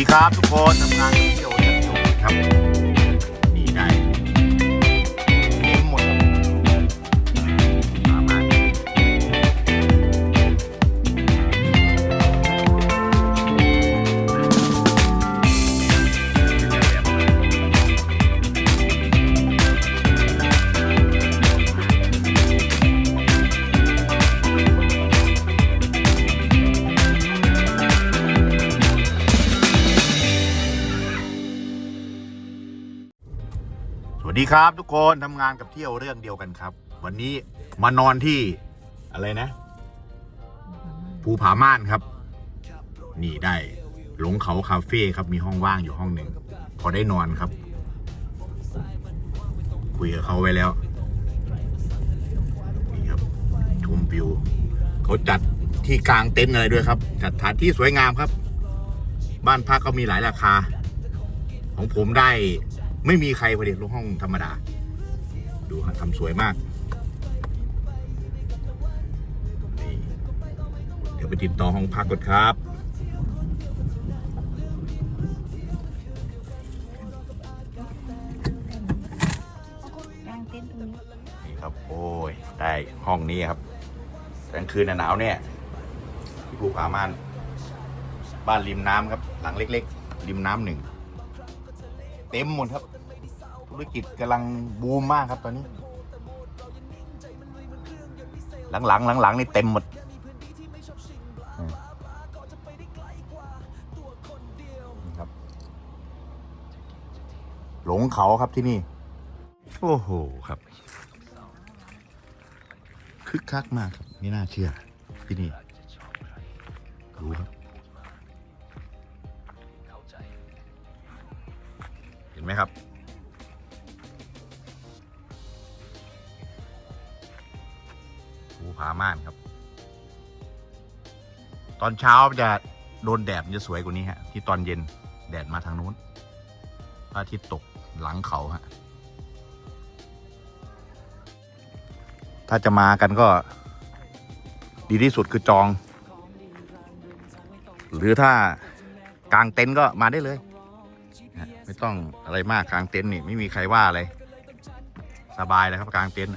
ดีครับทุกคนทำงานกับเที่ยวจะจบครับ สวัสดีครับทุกคนทำงานกับเที่ยวเรื่องเดียวกันครับ วันนี้มานอนที่อะไรนะ ภูผาม่านครับ นี่ได้หลงเขาคาเฟ่ครับมีห้องว่างอยู่ห้องหนึ่งพอได้นอนครับ คุยกับเขาไว้แล้วนี่ครับชมวิวเขาจัดที่กลางเต็นท์อะไรด้วยครับ จัดสถานที่สวยงามครับ บ้านพักก็มีหลายราคา ของผมได้ ไม่มีใครพอดีลงห้องธรรมดา ดูฮะทำสวยมากนี่เดี๋ยวไปติดต่อห้องพักก่อนครับ กลางเต็นท์ตรงนี้นี่ครับ โอ้ย ได้ห้องนี้ครับกลางคืนน่ะหนาวเนี่ยที่ภูผาม่าน บ้านริมน้ำครับ หลังเล็ก ๆ ริมน้ำหนึ่ง เต็มหมดครับ ธุรกิจกำลังบูมมากครับตอนนี้ หลังๆหลังๆนี่เต็มหมดอืมนี่ครับ หลงเขาครับที่นี่ โอ้โหครับคึกคักมากครับไม่น่าเชื่อที่นี่ดูครับ ไหมครับ ภูผาม่านครับ ตอนเช้าจะโดนแดดมันจะสวยกว่านี้ฮะ ที่ตอนเย็นแดดมาทางนู้นพระอาทิตย์ตกหลังเขาฮะ ถ้าจะมากันก็ ดีที่สุดคือจอง หรือถ้ากางเต็นท์ก็มาได้เลย ไม่ต้องอะไรมากกลางเต็นท์นี่ไม่มีใครว่าอะไรสบายเลยครับกลางเต็นท์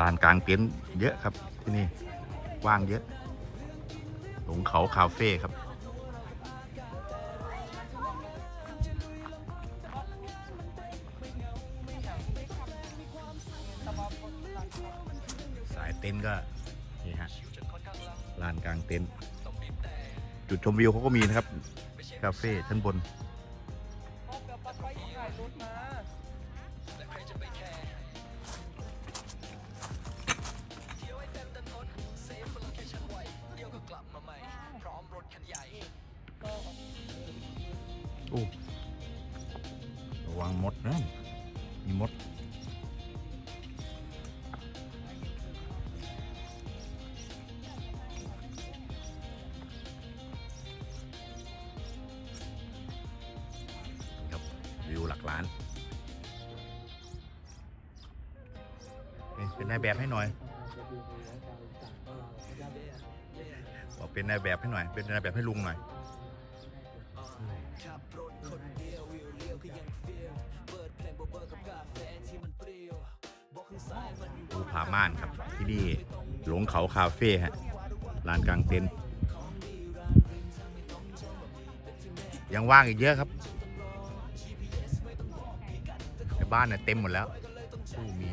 ลานกลางเต็นท์เยอะครับที่นี่ว่างเยอะหลงเขาคาเฟ่ครับสายเต็นท์ก็นี่ฮะ ลานกลางเต็นท์จุดชมวิวเขาก็มีนะครับ คาเฟ่ชั้นบนโอ้ระวังมดนะ เป็นนายแบบให้หน่อยบอกเป็นนายแบบให้หน่อย เป็นนายแบบให้ลุงหน่อยภูผาม่านครับ ที่นี่หลงเขาคาเฟ่ฮะลานกลางเต็นท์ยังว่างอีกเยอะครับในบ้านเนี่ยเต็มหมดแล้วผู้มี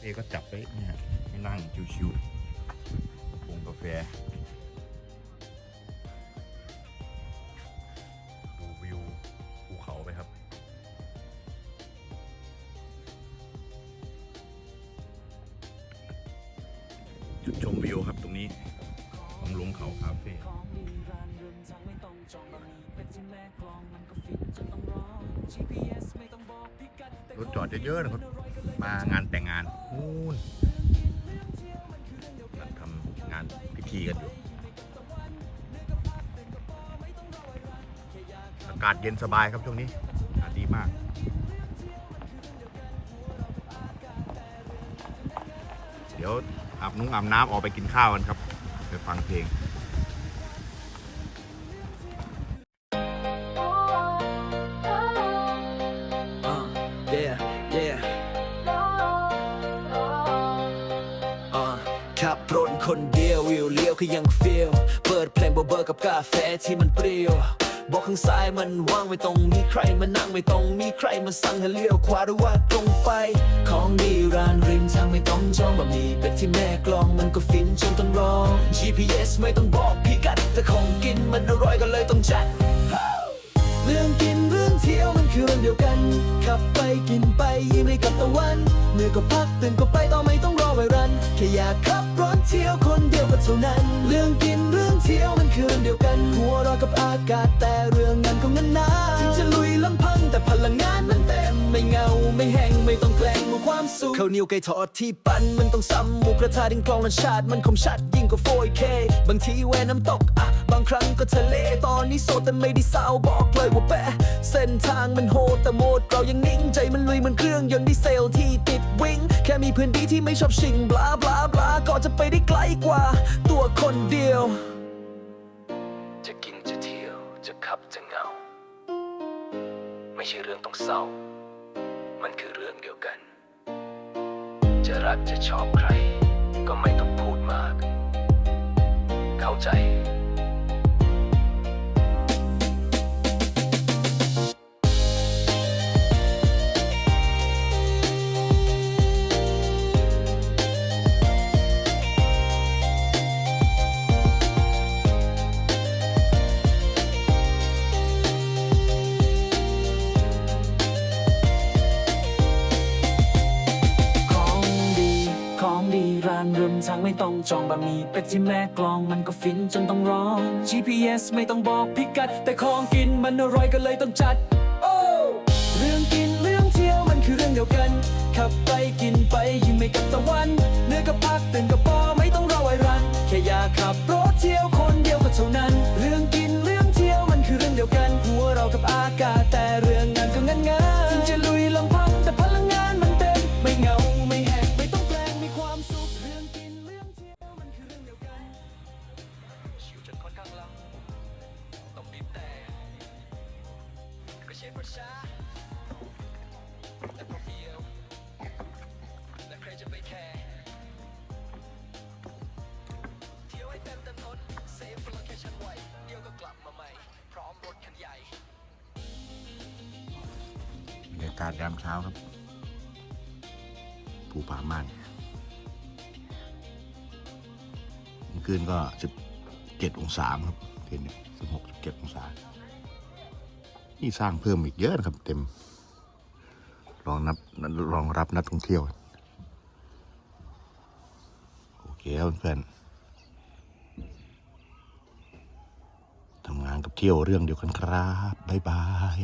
เอก็จับไปเนี่ยให้นั่งชิวๆปงกาแฟ ดูวิวภูเขาไปครับ จุดชมวิวครับตรงนี้ของลงเขาคาเฟ่รถจอดเยอะๆนะครับมางานแต่งงาน นู่นกำลังทำงานพิธีกันอยู่ อากาศเย็นสบายครับช่วงนี้อากาศดีมากเดี๋ยวอาบนุ้งอาบน้ำออกไปกินข้าวกันครับ ไปฟังเพลง คนเดียววิวเลี้ยวคือยังฟีลเปิดเพลงเบอร์ๆกับกาแฟที่มันเปรี้ยวบอกข้างซ้ายมันว่างไม่ตรงมีใครมานั่งไม่ตรงมีใครมาสั่งให้เลี้ยวขวาหรือว่าตรงไป ของดีร้านริมทางไม่ต้องจองบะหมี่เป็ดที่แม่กลองมันก็ฟินจนต้องร้อง GPS ไม่ต้องบอกพิกัดแต่ของกินมันอร่อยก็เลยต้องจัดเรื่องกินเรื่องเที่ยวมันคือเรื่องเดียวกัน ขับไปกินไปยิ้มให้กับตะวันเหนื่อยก็พักตื่นก็ไปต่อไม่ต้องรอไวรันแค่อยากขับรถ เที่ยวคนเดียวก็เท่านั้น เรื่องกินเรื่องเที่ยวมันคืนเดียวกัน หัวเราะกับอากาศแต่เรื่องงานก็งั้นนะถึงจะลุยลำพังแต่พลังงานมันเต็มไม่เงาไม่แห้งไม่ต้องแกล้งมีความสุขข้าวเหนียวไก่ทอดที่ปั้นมันต้องซ้ำหมูกระทะดิงกลองรสชาติมันคมชัดยิ่งกว่าโฟยเค บางทีแวน้ำตกอะางครั้งก็ทะเลตอนนี้โสดแต่ไม่ได้เศร้าบอกเลยว่าแปะเส้นทางมันโหดแต่โหมดเรายังนิ่งใจมันลุยเหมันเครื่องยนต์ดีเซลที่ติดวิ่งแค่มีพื่อนดีที่ไม่ชอบชิงบลาบลาบลาก็จะไปได้ไกลกว่า ตัวคนเดียว จะกินจะเที่ยวจะขับจะเงา ไม่ใช่เรื่องต้องเศร้า มันคือเรื่องเดียวกัน จะรักจะชอบใคร ก็ไม่ต้องพูดมาก เข้าใจ ทางไม่ต้องจองบะหมี่เป็ดที่แม่กลองมันก็ฟินจนต้องร้อง GPS ไม่ต้องบอกพิกัด แต่ของกินมันอร่อยก็เลยต้องจัดโอ้เรื่องกินเรื่องเที่ยวมันคือเรื่องเดียวกัน ขับไปกินไปยิ้มไม่กับตะวันเหนื้อก็พักตื่นก็ปอไม่ต้องรอไวรัน แค่อยากขับรถเที่ยว แต่พอเพียวและใครจะไปแคร์เที่ยวให้เต็มถนนเซฟโลเคชั่นไว้เดี๋ยวก็กลับมาใหม่ พร้อมรถคันใหญ่บรรยากาศยามเช้าครับ ภูผาม่านเมื่อคืนก็สิบเจ็ดองศาครับคืนนี้สิบหกสิบเจ็ดองศา นี่สร้างเพิ่มอีกเยอะนะครับ เต็มรองนับรองรับนักท่องเที่ยวโอเคครับเพื่อนทำงานกับเที่ยวเรื่องเดียวกันครับ บ๊ายบาย